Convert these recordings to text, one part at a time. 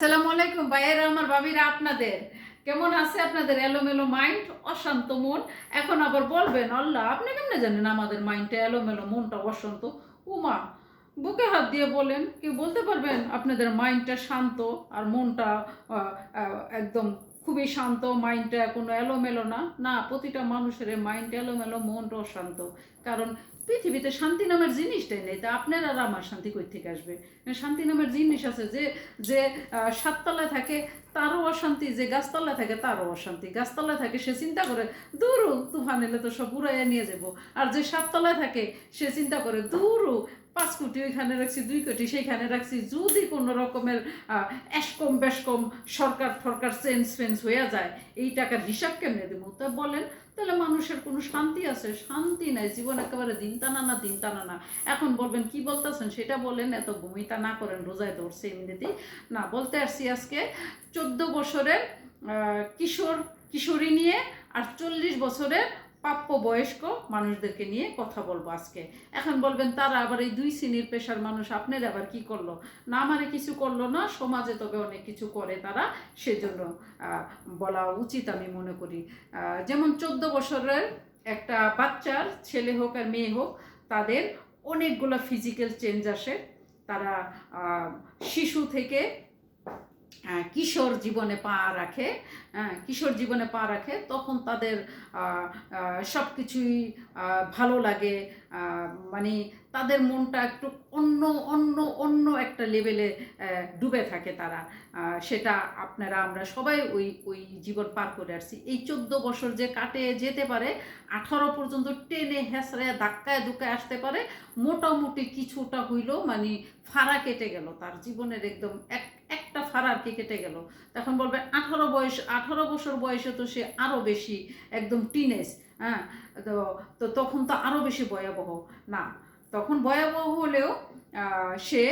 আসসালামু আলাইকুম ভাইয়েরা, আমার ভাবিরা, আপনাদের? কেমন আছে আপনাদের? এলোমেলো মাইন্ড অশান্ত মন। এখন আবার বলবেন, আল্লাহ, আপনি কেমনে জানেন আমাদের মাইন্ডটা এলোমেলো, মনটা অশান্ত? উমা, বুকে হাত দিয়ে বলেন কি বলতে পারবেন আপনাদের মাইন্ডটা শান্ত আর মনটা একদম খুবই শান্ত মাইন্ডটা কোনো এলোমেলো না। না, প্রতিটা মানুষের মাইন্ড এলোমেলো, মনটাও শান্ত। কারণ পৃথিবীতে শান্তি নামের জিনিসটাই নেই। তা আপনার আর আমার শান্তি কই থেকে আসবে? শান্তি নামের জিনিস আছে যে যে সাততলায় থাকে তারও অশান্তি যে গাছতলায় থাকে তারও অশান্তি। গাছতলায় থাকে সে চিন্তা করে দূর তুফান এলে তো সব উড়াইয়া নিয়ে যাব। আর যে সাততলায় থাকে সে চিন্তা করে দূর পাঁচ কোটি ওইখানে রাখছি দুই কোটি সেইখানে রাখছি। যদি কোনো রকমের আহ, এসকম বেশকম সরকার ফরকার চেঞ্জ ফেঞ্জ হয়ে যায় এই টাকার হিসাব কেমনে দেবো? তা বলেন তাহলে মানুষের কোনো শান্তি আছে? শান্তি নাই, জীবন একেবারে দিন টানা না, দিন টানা না। এখন বলবেন, কি বলতেছেন? সেটা বলেন, এত ভূমিতা না করেন, রোজায় ধরছে এমনিতেই না, বলতে আসছি আজকে চোদ্দ বছরের কিশোর, কিশোরী নিয়ে আর চল্লিশ বছরের প্রাপ্য বয়স্ক মানুষদেরকে নিয়ে কথা বলব আজকে। এখন বলবেন, তারা আবার এই দুই শ্রেণির পেশার মানুষ, আপনার আবার কি করল? না মানে কিছু করল না, সমাজে তবে অনেক কিছু করে তারা, সেজন্য বলা উচিত আমি মনে করি। যেমন চোদ্দ বছরের একটা বাচ্চার ছেলে হোক আর মেয়ে হোক, তাদের অনেকগুলো ফিজিক্যাল চেঞ্জ আসে। তারা শিশু থেকে কিশোর জীবনে পা রাখে কিশোর জীবনে পা রাখে, তখন তাদের সব কিছুই ভালো লাগে মানে তাদের মনটা একটু অন্য অন্য অন্য একটা লেভেলে ডুবে থাকে তারা। সেটা আপনারা, আমরা সবাই ওই ওই জীবন পার করে আসছি। এই চোদ্দ বছর যে কাটে যেতে পারে, আঠারো পর্যন্ত টেনে হেসড়ে ধাক্কায়, ধুকায় আসতে পারে, মোটামুটি কিছুটা হইলেও মানে ফাড়া কেটে গেল। তার জীবনের একদম এক ফাড়া আর কি কেটে গেল। তখন বলবে, আঠারো বয়স, আঠারো বছর বয়সে তো সে আরও বেশি একদম টিনেজ হ্যাঁ? তো তো তখন তো আরও বেশি ভয়াবহ। না, তখন ভয়াবহ হলেও সে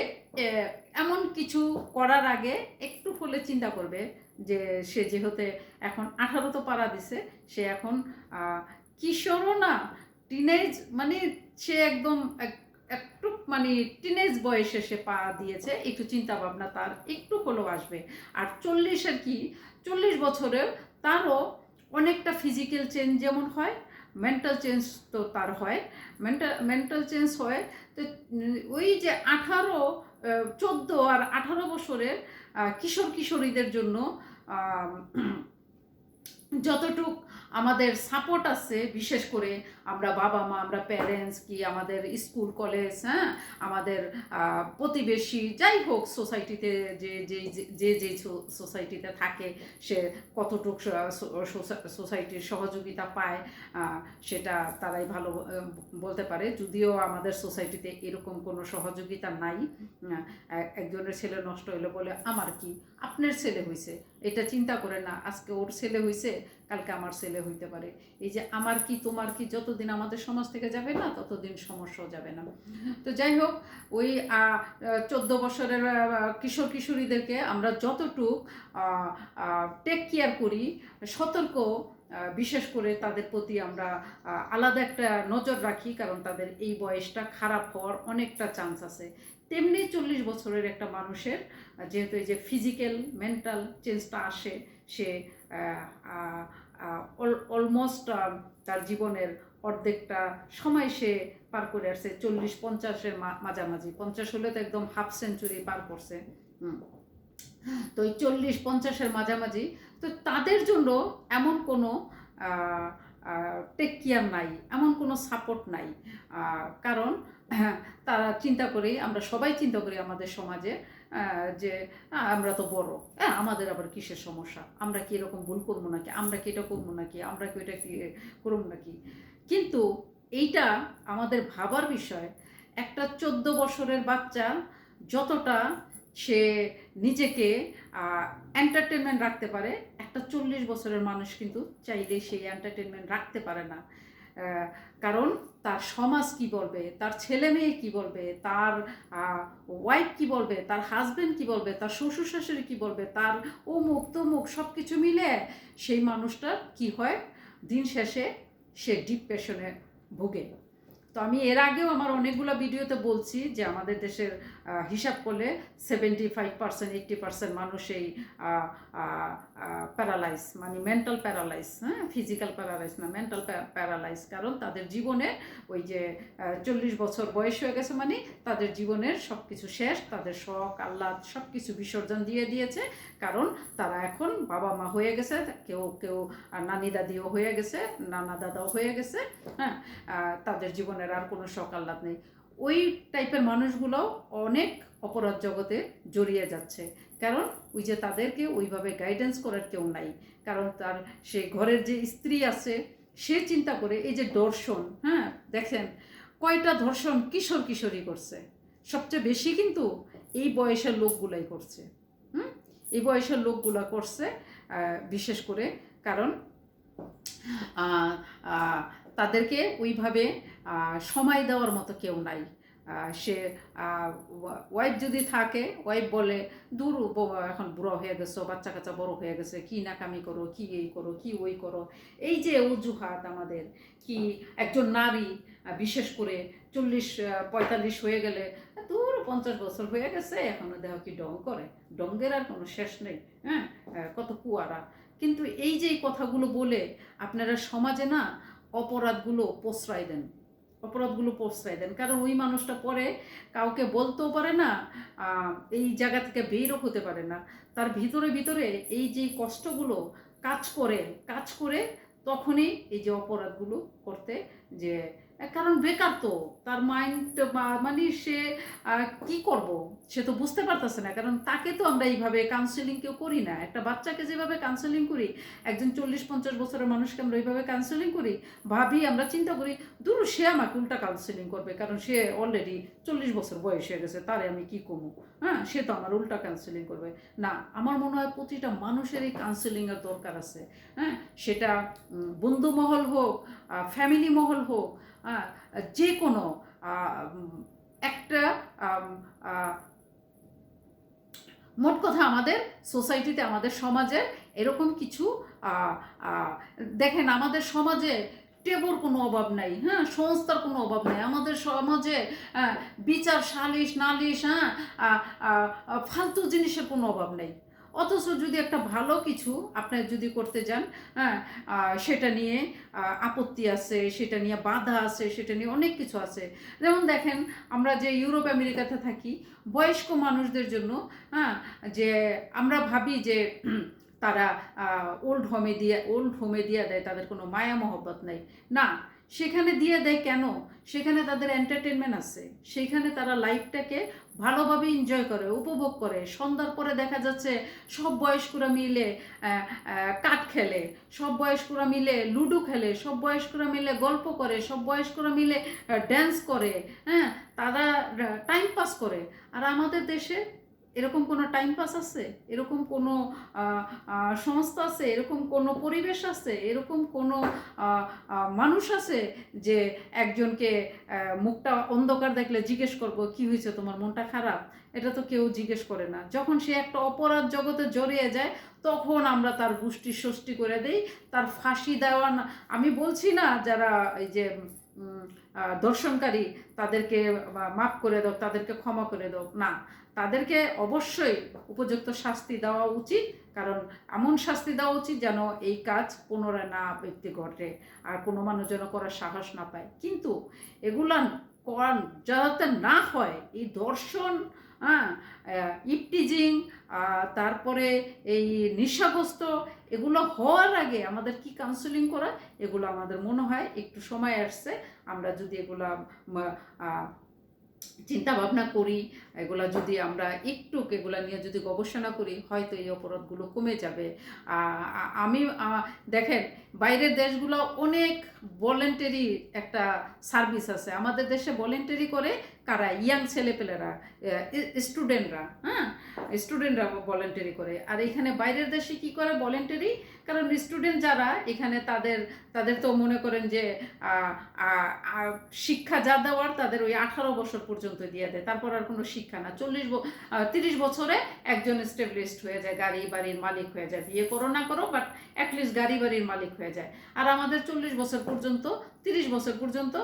এমন কিছু করার আগে একটু হলে চিন্তা করবে যে, সে যেহেতু এখন আঠারো তো পারা দিছে, সে এখন কিশোরও না টিনেজ মানে সে একদম এক- একটু মানে টিনেজ বয়সে সে পা দিয়েছে, একটু চিন্তা ভাবনা তার একটু হলেও আসবে। আর চল্লিশের কি? চল্লিশ বছরের তারও অনেকটা ফিজিক্যাল চেঞ্জ যেমন হয় মেন্টাল চেঞ্জ তো তার হয়। মেন্টাল মেন্টাল চেঞ্জ হয়, তো ওই যে আঠারো চোদ্দ আর আঠারো বছরের কিশোর কিশোরীদের জন্য যতটুক আমাদের সাপোর্ট আছে, বিশেষ করে আমরা বাবা মা, আমরা প্যারেন্টস কি, আমাদের স্কুল কলেজ হ্যাঁ? আমাদের প্রতিবেশী, যাই হোক সোসাইটিতে যে যে যে সোসাইটিতে থাকে, সে কতটুক সোসাইটির সহযোগিতা পায় সেটা তারাই ভালো বলতে পারে। যদিও আমাদের সোসাইটিতে এরকম কোনো সহযোগিতা নাই একজনের ছেলে নষ্ট হইল বলে, আমার কি? আপনার ছেলে হয়েছে এটা চিন্তা করে না, আজকে ওর ছেলে হয়েছে কালকে আমার ছেলে হইতে পারে। এই যে আমার কি, তোমার কি যতদিন আমাদের সমাজ থেকে যাবে না, ততদিন সমস্যাও যাবে না। তো যাই হোক, ওই চোদ্দ বছরের কিশোর কিশোরীদেরকে আমরা যতটুক টেক কেয়ার করি, সতর্ক বিশেষ করে তাদের প্রতি আমরা আলাদা একটা নজর রাখি, কারণ তাদের এই বয়সটা খারাপ হওয়ার অনেকটা চান্স আছে। তেমনি চল্লিশ বছরের একটা মানুষের, যেহেতু এই যে ফিজিক্যাল মেন্টাল চেঞ্জটা আসে, সে অলমোস্ট তার জীবনের অর্ধেকটা সময় সে পার করে আসছে, চল্লিশ পঞ্চাশের মাঝামাঝি। পঞ্চাশ হলে তো একদম হাফ সেঞ্চুরি পার করছে। তো এই চল্লিশ পঞ্চাশের মাঝামাঝি, তো তাদের জন্য এমন কোনো টেক নাই, এমন কোনো সাপোর্ট নাই। কারণ তারা চিন্তা করি আমরা সবাই চিন্তা করি আমাদের সমাজে যে আমরা তো বড় হ্যাঁ আমাদের আবার কিসের সমস্যা? আমরা কি এরকম ভুল করব নাকি? আমরা কি এটা করব নাকি? আমরা কি এটা কি করব নাকি? কিন্তু এইটা আমাদের ভাবার বিষয়। একটা চোদ্দ বছরের বাচ্চা যতটা সে নিজেকে এন্টারটেনমেন্ট রাখতে পারে। একটা চল্লিশ বছরের মানুষ কিন্তু চাইলে সেই এন্টারটেনমেন্ট রাখতে পারে না। কারণ তার সমাজ কি বলবে, তার ছেলে মেয়ে কি বলবে, তার ওয়াইফ কি বলবে, তার হাজবেন্ড কি বলবে, তার শ্বশুর শাশুড়ি কি বলবে, তার অমুক তমুক সব কিছু মিলে সেই মানুষটার কি হয়? দিন শেষে সে ডিপ্রেশনে ভোগে। তো আমি এর আগেও আমার অনেকগুলো ভিডিওতে বলছি যে আমাদের দেশের হিসাব করলে seventy five percent eighty percent মানুষ এই প্যারালাইজ মানে মেন্টাল প্যারালাইজ হ্যাঁ? ফিজিক্যাল প্যারালাইজ না মেন্টাল প্যারালাইজ কারণ তাদের জীবনে ওই যে চল্লিশ বছর বয়স হয়ে গেছে মানে তাদের জীবনের সব কিছু শেষ, তাদের শখ, আহ্লাদ সব কিছু বিসর্জন দিয়ে দিয়েছে। কারণ তারা এখন বাবা মা হয়ে গেছে, কেউ কেউ নানি দাদিও হয়ে গেছে, নানা দাদাও হয়ে গেছে হ্যাঁ তাদের জীবনের আর কোনো শখ আহ্লাদ নেই। ওই টাইপের মানুষগুলো অনেক অপরাধ জগতে জড়িয়ে যাচ্ছে। কারণ ওই যে তাদেরকে ওইভাবে গাইডেন্স করার কেউ নাই। কারণ তার সে ঘরের যে স্ত্রী আছে, সে চিন্তা করে এই যে দর্শন হ্যাঁ দেখেন কয়টা ধর্ষণ কিশোর কিশোরী করছে। সবচেয়ে বেশি কিন্তু এই বয়সের লোকগুলাই করছে। এই বয়সের লোকগুলা করছে বিশেষ করে কারণ তাদেরকে ওইভাবে সময় দেওয়ার মতো কেউ নাই। সে ওয়াইফ যদি থাকে, ওয়াইফ বলে, দূর এখন বুড়ো হয়ে গেছো বাচ্চা কাচ্চা বড় হয়ে গেছে, কি নাকামি করো, কি এই করো, কি ওই করো? এই যে অজুহাত আমাদের, কি একজন নারী বিশেষ করে চল্লিশ পঁয়তাল্লিশ হয়ে গেলে পঞ্চাশ বছর হয়ে গেছে, এখনও দেহ কি ডং করে? ডঙ্গের আর কোনো শেষ নেই হ্যাঁ? কত কুয়ারা। কিন্তু এই যে কথাগুলো বলে আপনারা সমাজে না অপরাধগুলো প্রশ্রয় দেন। অপরাধগুলো প্রশ্রয় দেন। কারণ ওই মানুষটা পরে কাউকে বলতেও পারে না এই জায়গা থেকে বেরও হতে পারে না। তার ভিতরে ভিতরে এই যে কষ্টগুলো কাজ করে কাজ করে তখনই এই যে অপরাধগুলো করতে যে কারণ বেকার তো তার মাইন্ড মানে সে কি করব? সে তো বুঝতে পারতেছে না কারণ তাকে তো আমরা এইভাবে কাউন্সেলিং কেউ করি না। একটা বাচ্চাকে যেভাবে কাউন্সেলিং করি একজন চল্লিশ পঞ্চাশ বছরের মানুষকে আমরা ওইভাবে কাউন্সেলিং করি ভাবি আমরা চিন্তা করি দূর সে আমাকে উল্টা কাউন্সেলিং করবে কারণ সে অলরেডি চল্লিশ বছর বয়স হয়ে গেছে তারে আমি কি কমু হ্যাঁ সে তো আমার উল্টা কাউন্সেলিং করবে। না আমার মনে হয় প্রতিটা মানুষের এই কাউন্সেলিংয়ের দরকার আছে। হ্যাঁ সেটা উম, বন্ধু মহল হোক ফ্যামিলি মহল হোক যে কোনো একটা মোট কথা আমাদের সোসাইটিতে আমাদের সমাজে এরকম কিছু দেখেন আমাদের সমাজে টেবুর কোনো অভাব নাই হ্যাঁ? সংস্থার কোনো অভাব নাই। আমাদের সমাজে আহ, বিচার সালিশ নালিশ হ্যাঁ ফালতু জিনিসের কোনো অভাব নেই। অথচ যদি একটা ভালো কিছু আপনি যদি করতে যান হ্যাঁ সেটা নিয়ে আপত্তি আছে, সেটা নিয়ে বাধা আছে, সেটা নিয়ে অনেক কিছু আছে। যেমন দেখেন, আমরা যে ইউরোপ, আমেরিকাতে থাকি, বয়স্ক মানুষদের জন্য হ্যাঁ যে আমরা ভাবি যে তারা ওল্ড হোমে দিয়ে ওল্ড হোমে দিয়ে দেয়, তাদের কোনো মায়া মহব্বত নেই। না সেখানে দিয়ে দেয় কেন? সেখানে তাদের এন্টারটেনমেন্ট আছে। সেখানে তারা লাইফটাকে ভালোভাবে এনজয় করে, উপভোগ করে। সন্ধ্যার পরে দেখা যাচ্ছে সব বয়স্করা মিলে কাঠ খেলে, সব বয়স্করা মিলে লুডো খেলে, সব বয়স্করা মিলে গল্প করে, সব বয়স্করা মিলে ড্যান্স করে হ্যাঁ? তারা টাইম পাস করে। আর আমাদের দেশে এরকম কোনো টাইম পাস আছে? এরকম কোনো সংস্থা আছে? এরকম কোনো পরিবেশ আছে? এরকম কোনো মানুষ আছে যে একজনকে মুখটা অন্ধকার দেখলে জিজ্ঞেস করব, কি হয়েছে তোমার? মনটা খারাপ? এটা তো কেউ জিজ্ঞেস করে না। যখন সে একটা অপরাধ জগতে জড়িয়ে যায়, তখন আমরা তার গোষ্ঠী সৃষ্টি করে দেই। তার ফাঁসি দেওয়া না, আমি বলছি না যারা এই যে দর্শনকারী তাদেরকে মাফ করে দাও, তাদেরকে ক্ষমা করে দাও। না, তাদেরকে অবশ্যই উপযুক্ত শাস্তি দেওয়া উচিত, কারণ এমন শাস্তি দেওয়া উচিত যেন এই কাজ পুনরায় না ব্যক্তি ঘটে আর কোনো মানুষ যেন করার সাহস না পায়। কিন্তু এগুলা করান যাতে না হয়, এই দর্শন হ্যাঁ? ইপটিজিং তারপরে এই নিশাগ্রস্ত, এগুলো হওয়ার আগে আমাদের কি কাউন্সেলিং করা? এগুলো আমাদের মনে হয় একটু সময় আসছে। আমরা যদি এগুলা চিন্তা ভাবনা করি, এগুলা যদি আমরা একটু এগুলা নিয়ে যদি গবেষণা করি, হয়তো এই অপরাধগুলো কমে যাবে। আমি দেখেন, বাইরের দেশগুলো অনেক ভলেন্টারি একটা সার্ভিস আছে। আমাদের দেশে ভলেন্টারি করে কারা? ইয়াং ছেলেপেলেরা স্টুডেন্টরা হ্যাঁ? স্টুডেন্টরা ভলেন্টারি করে। আর এখানে বাইরের দেশে কি করে ভলেন্টারি কারণ স্টুডেন্ট যারা, এখানে তাদের তাদের তো মনে করেন যে শিক্ষা যা দেওয়ার তাদের ওই আঠারো বছর পর্যন্ত দিয়ে দেয়। তারপর আর কোনো শিক্ষা না। চল্লিশ তিরিশ বছরে একজন স্টেবলিশড হয়ে যায়, গাড়ি বাড়ির মালিক হয়ে যায়। বিয়ে করো না করো বাট অ্যাটলিস্ট গাড়ি বাড়ির মালিক হয়ে যায়। আর আমাদের চল্লিশ বছর পর্যন্ত, তিরিশ বছর পর্যন্ত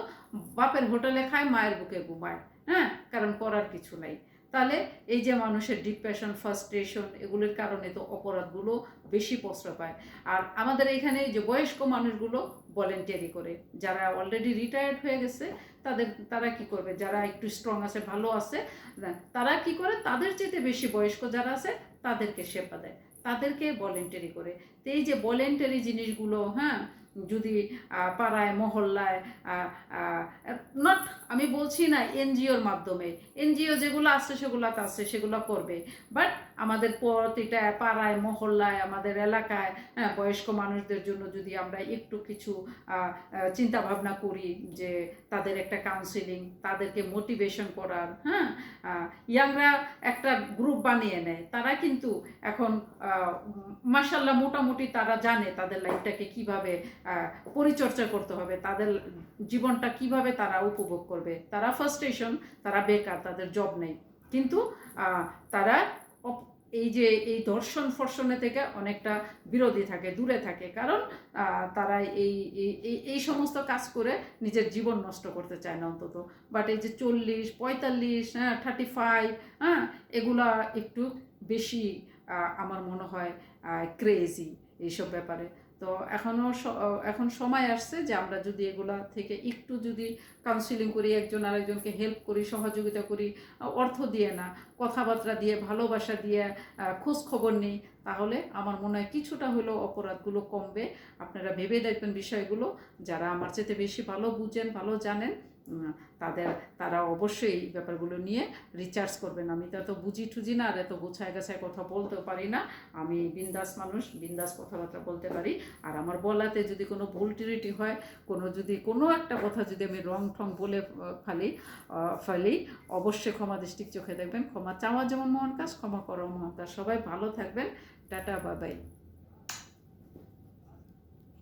বাপের হোটেলে খায়, মায়ের বুকে ঘুমায়। হ্যাঁ? কারণ করার কিছু নাই। তাহলে এই যে মানুষের ডিপ্রেশন ফার্স্ট্রেশন এগুলোর কারণে তো অপরাধগুলো বেশি প্রশ্রয় পায়। আর আমাদের এখানে যে বয়স্ক মানুষগুলো ভলেন্টিয়ারি করে, যারা অলরেডি রিটায়ার্ড হয়ে গেছে, তাদের, তারা কি করবে? যারা একটু স্ট্রং আছে, ভালো আছে, তারা কি করে? তাদের চেয়ে বেশি বয়স্ক যারা আছে, তাদেরকে সেবা দেয়। তাদেরকে ভলেন্টারি করে। তো এই যে ভলেন্টারি জিনিসগুলো হ্যাঁ যদি পাড়ায়, মহল্লায় নট আমি বলছি না এনজিওর মাধ্যমে। এনজিও যেগুলো আছে সেগুলো আছে, সেগুলো করবে। বাট আমাদের প্রতিটা পাড়ায়, মহল্লায়, আমাদের এলাকায় হ্যাঁ বয়স্ক মানুষদের জন্য যদি আমরা একটু কিছু চিন্তা ভাবনা করি যে তাদের একটা কাউন্সিলিং তাদেরকে মোটিভেশন করার হ্যাঁ ইয়াংরা একটা গ্রুপ বানিয়ে নেয়। তারা কিন্তু এখন মাসাল্লাহ মোটামুটি তারা জানে তাদের লাইফটাকে কীভাবে পরিচর্যা করতে হবে, তাদের জীবনটা কীভাবে তারা উপভোগ করবে। তারা ফার্স্টেশন তারা বেকার, তাদের জব নেই। কিন্তু তারা এই যে, এই দর্শন ফর্ষণে থেকে অনেকটা বিরোধী থাকে, দূরে থাকে। কারণ তারা এই, এই- সমস্ত কাজ করে নিজের জীবন নষ্ট করতে চায় না অন্তত। বাট এই যে চল্লিশ, পঁয়তাল্লিশ হ্যাঁ থার্টি ফাইভ হ্যাঁ এগুলা একটু বেশি আমার মনে হয় ক্রেজি এইসব ব্যাপারে। তো এখনও এখন সময় আসছে যে আমরা যদি এগুলা থেকে একটু যদি কাউন্সিলিং করি, একজন আরেকজনকে হেল্প করি, সহযোগিতা করি অর্থ দিয়ে না, কথাবার্তা দিয়ে, ভালোবাসা দিয়ে খোঁজ খবর নিই, তাহলে আমার মনে হয় কিছুটা হলেও অপরাধগুলো কমবে। আপনারা ভেবে দেখবেন বিষয়গুলো, যারা আমার চেয়ে বেশি ভালো বুঝেন, ভালো জানেন তাদের, তারা অবশ্যই এই ব্যাপারগুলো নিয়ে রিচার্জ করবেন। আমি তো এত বুঝি টুজি না আর এত গুছায় গাছায় কথা বলতেও পারি না। আমি বিন্দাস মানুষ, বিন্দাস কথাবার্তা বলতে পারি। আর আমার বলাতে যদি কোনো ভুল ত্রুটি হয়, কোনো যদি, কোনো একটা কথা যদি আমি রং ঠং বলে ফেলি ফেলি, অবশ্যই ক্ষমা দৃষ্টির চোখে দেখবেন। ক্ষমা চাওয়া যেমন মহান কাজ, ক্ষমা করাও মহান কাজ। সবাই ভালো থাকবেন। টাটা বাবাই